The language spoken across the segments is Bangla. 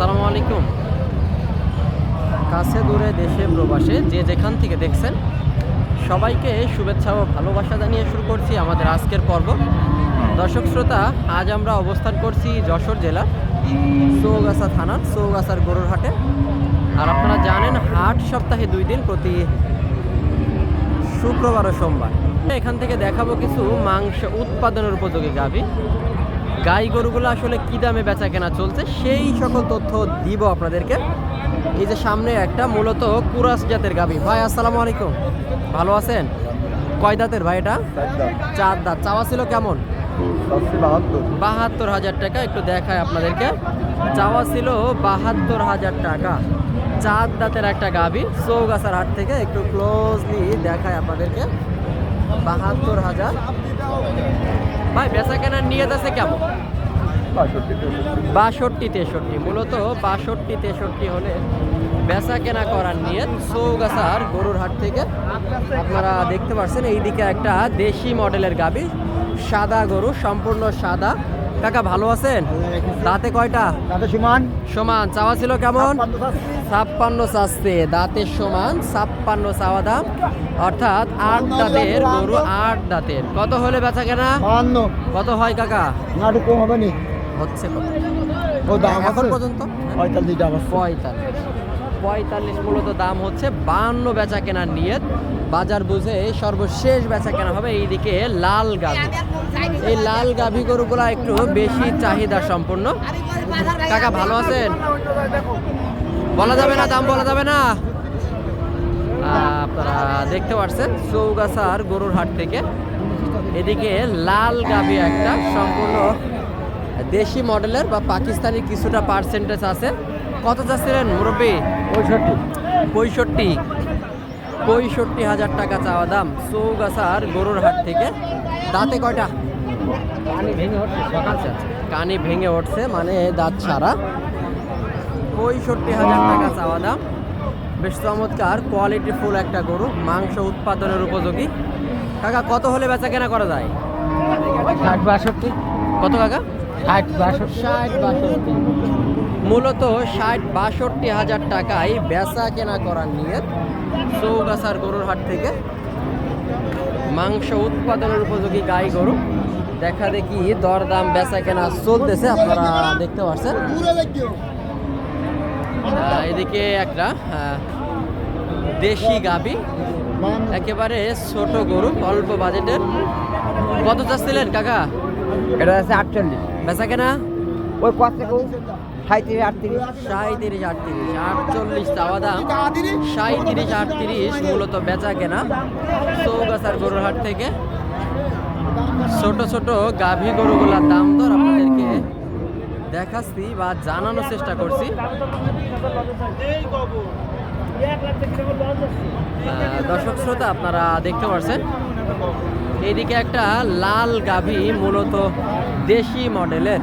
আসসালামু আলাইকুম। কাছে দূরে দেশে প্রবাসে যে যেখান থেকে দেখছেন, সবাইকে শুভেচ্ছা ও ভালোবাসা জানিয়ে শুরু করছি আমাদের আজকের পর্ব। দর্শক শ্রোতা, আজ আমরা অবস্থান করছি যশোর জেলার চৌগাছা থানার চৌগাছার গরুর হাটে। আর আপনারা জানেন, হাট সপ্তাহে দুই দিন প্রতি শুক্রবার ও সোমবার। এখান থেকে দেখাবো কিছু মাংস উৎপাদনের উপযোগী গাভী। গাই গরুগুলো আসলে কি দামে বেচা কেনা চলছে সেই সকল তথ্য দিব আপনাদেরকে। এই যে সামনে একটা মূলত কুরাস জাতের গাবি ভাই আসসালামু আলাইকুম। ভালো আছেন? কয় দাঁতের ভাই এটা? চার দাঁত। চাওয়া ছিল কেমন? বাহাত্তর। হাজার টাকা একটু দেখায় আপনাদেরকে। চাওয়া ছিল বাহাত্তর হাজার টাকা। চার দাঁতের একটা গাভী চৌগাছার হাট থেকে একটু ক্লোজলি দেখায় আপনাদেরকে। বাহাত্তর হাজার। ভাই বেচা কেনার নিয়ত আছে কেমন? বাষট্টি, তেষট্টি। মূলত বাষট্টি, তেষট্টি হলে বেচা কেনা করার নিয়ত। চৌগাছার গরুর হাট থেকে আপনারা দেখতে পাচ্ছেন এইদিকে একটা দেশি মডেলের গাবি সাদা গরু, সম্পূর্ণ সাদা। কাকা ভালো আছেন? দাঁতে কয়টা? সমান। সমান। চাওয়া ছিল কেমন? ছাপ্পান্ন চাচ্ছে দাঁতের সমান ছাপ্পান্ন চাওয়া দাম। অর্থাৎ আট দাঁতের গরু আট দাঁতের। কত হলে বেচা কেনা? কত হয় কাকা? হচ্ছে কত? এখন পর্যন্ত? পঁয়তাল্লিশ পঁয়তাল্লিশ। পঁয়তাল্লিশ মূলত দাম হচ্ছে বান্ন বেচা কেনার নিয়ত। বাজার বুঝে সর্বশেষ বেচা কেনা হবে এইদিকে লাল গাভি। এই লাল গাভি গরুগুলা একটু বেশি চাহিদা সম্পূর্ণ কাকা, ভালো আছেন? বলা যাবে না, দাম বলা যাবে না? আপনারা দেখতে পাচ্ছেন চৌগাছার গরুর হাট থেকে। এদিকে লাল গাভি একটা, সম্পূর্ণ দেশি মডেলের বা পাকিস্তানি কিছুটা পার্সেন্টেজ আছে। কত চাচ্ছিলেন মুরব্বী? পঁয়ষট্টি। পঁয়ষট্টি। পঁয়ষট্টি হাজার টাকা চাওয়া দাম চৌগাছার গরুর হাট থেকে। দাঁতে কয়টা? কানি ভেঙে হচ্ছে সকাল কানি ভেঙে উঠছে মানে দাঁত ছাড়া। পঁয়ষট্টি হাজার টাকা চাওয়া দাম। বেশ চমৎকার কোয়ালিটি ফুল একটা গরু মাংস উৎপাদনের উপযোগী। কাকা কত হলে বেচা কেনা করা যায়? ষাট বাষট্টি। কত কাকা? ষাট বাষট্টি। ষাট বাষট্টি। মূলত ষাট বাষট্টি হাজার টাকায় বেচা কেনা করার নিয়ে চৌগাছার গরুর হাট থেকে। মাংস উৎপাদনের উপযোগী গাই গরু। দেখা দেখি দরদাম বেচা কেনা চলতেছে আপনারা দেখতে পাচ্ছেন। এদিকে একটা দেশি গাবি একেবারে ছোট গরু অল্প বাজেটের। কত চাচ্ছিলেন কাকা? এটা আছে আটচল্লিশ। বেচা কেনা? ওই কত সাঁত্রিশ আটত্রিশ। সাঁত্রিশ আটত্রিশ, আটচল্লিশ চাওয়া দাম। সাঁত্রিশ আটত্রিশ মূলত বেচা কেনা। চৌগাছার গরুর হাট থেকে ছোট ছোট গাভী গরুগুলার দাম দর আপনাদেরকে দেখাচ্ছি বা জানানোর চেষ্টা করছি। দর্শক শ্রোতা, আপনারা দেখতে পাচ্ছেন এইদিকে একটা লাল গাভী মূলত দেশি মডেলের।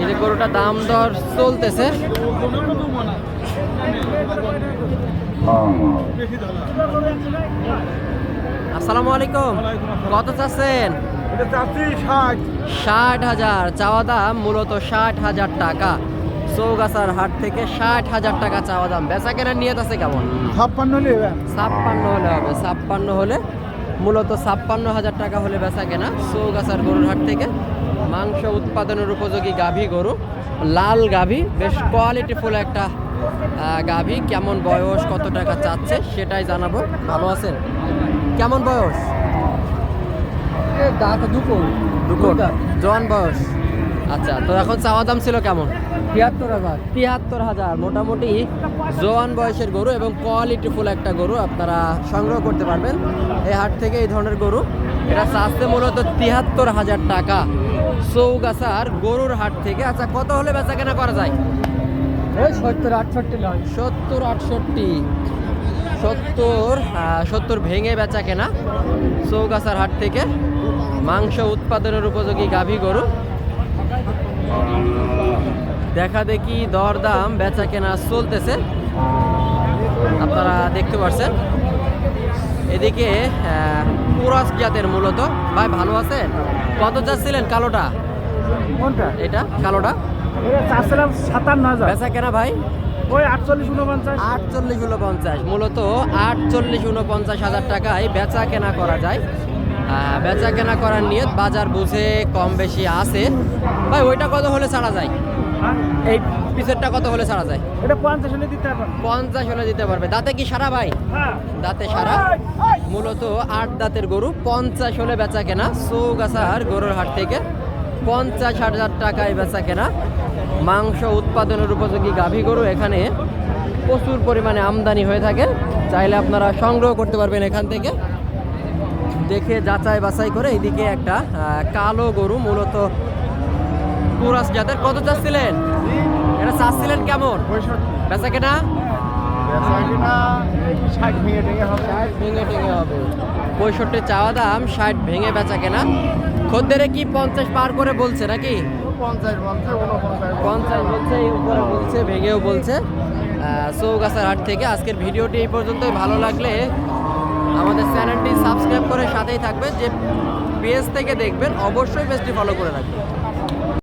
এই যে গরুটা দাম দর চলতেছে। আসসালামু আলাইকুম। কত চাচ্ছেন? ষাট। হাজার। চাওয়া দাম মূলত ষাট হাজার টাকা। চৌগাছার হাট থেকে ষাট হাজার টাকা চাওয়া দাম। বেচা কেনার নিয়ত আছে কেমন? ছাপ্পান্ন নেবে ছাপ্পান্ন হলে হবে। ছাপ্পান্ন হলে মূলত ছাপ্পান্ন হাজার টাকা হলে বেচা কেনা চৌগাছার গরুর হাট থেকে। মাংস উৎপাদনের উপযোগী গাভী গরু লাল গাভী বেশ কোয়ালিটিফুল একটা গাভী কেমন বয়স কত টাকা চাচ্ছে সেটাই জানাব। ভালো আছেন? কেমন বয়স? দাঁত দুটো দুটো জোয়ান বয়স। আচ্ছা তো এখন চাওয়া দাম ছিল কেমন? তিয়াত্তর হাজার। তিয়াত্তর হাজার মোটামুটি জোয়ান বয়সের গরু এবং কোয়ালিটিফুল একটা গরু আপনারা সংগ্রহ করতে পারবেন। এই হাট থেকে এই ধরনের গরু এটা চাচ্ছে মূলত তিয়াত্তর হাজার টাকা। চৌগাছার গরুর হাট থেকে। আচ্ছা কত হলে বেচা কেনা করা যায়? সত্তর আটষট্টি নয় সত্তর আটষট্টি। সত্তর সত্তর ভেঙে বেচা কেনা চৌগাছার হাট থেকে। মাংস উৎপাদনের উপযোগী গাভী গরু। দেখা দেখি দরদাম বেচা কেনা চলতেছে। আপনারা দেখতে পাচ্ছেন এদিকে পুরাস জাতের মূলত। ভাই ভালো আছেন? কত যাচ্ছিলেন কালোটা? কোনটা? এটা কালোটা? চাচ্ছিলাম সাতান্ন হাজার। বেচা কেনা ভাই? ওই আটচল্লিশ উনপঞ্চাশ। আটচল্লিশ উনপঞ্চাশ। মূলত আটচল্লিশ উনপঞ্চাশ হাজার টাকায় বেচা কেনা করা যায়। বেচা কেনা করার নিয়ত বাজার বুঝে কম বেশি আছে। ভাই ওইটা কত হলে ছাড়া যায়? এই পিসেরটা কত হলে ছাড়া যায়? এটা পঞ্চাশ হলে দিতে পারবেন পঞ্চাশ হলে দিতে পারবে। দাঁতে কি সারা ভাই? হ্যাঁ। দাঁতে সারা। মূলত আট দাঁতের গরু পঞ্চাশ হলে বেচা কেনা চৌগাছার গরুর হাট থেকে পঞ্চাশ হাজার টাকায় বেচা কেনা মাংস উৎপাদনের উপযোগী গাভী গরু এখানে প্রচুর পরিমাণে আমদানি হয়ে থাকে। চাইলে আপনারা সংগ্রহ করতে পারবেন এখান থেকে। দেখে যাচাই বাছাই করে এইদিকে একটা কালো গরু মূলত কুরাস জাতের। কত চাচ্ছিলেন? এটা চাচ্ছিলেন কেমন? বেচা কেনা? পঁয়ষট্টি চাওয়া দাম ষাট ভেঙে বেচা কেনা। খদ্দেরে কি পঞ্চাশ পার করে বলছে নাকি? পঞ্চাশ বলছে উপরে বলছে ভেঙেও বলছে। চৌগাছার হাট থেকে আজকের ভিডিওটি এই পর্যন্তই। ভালো লাগলে আমাদের চ্যানেলটি সাবস্ক্রাইব করে সাথেই থাকবেন, যে পেজ থেকে দেখবেন, অবশ্যই পেজটি ফলো করে রাখবেন।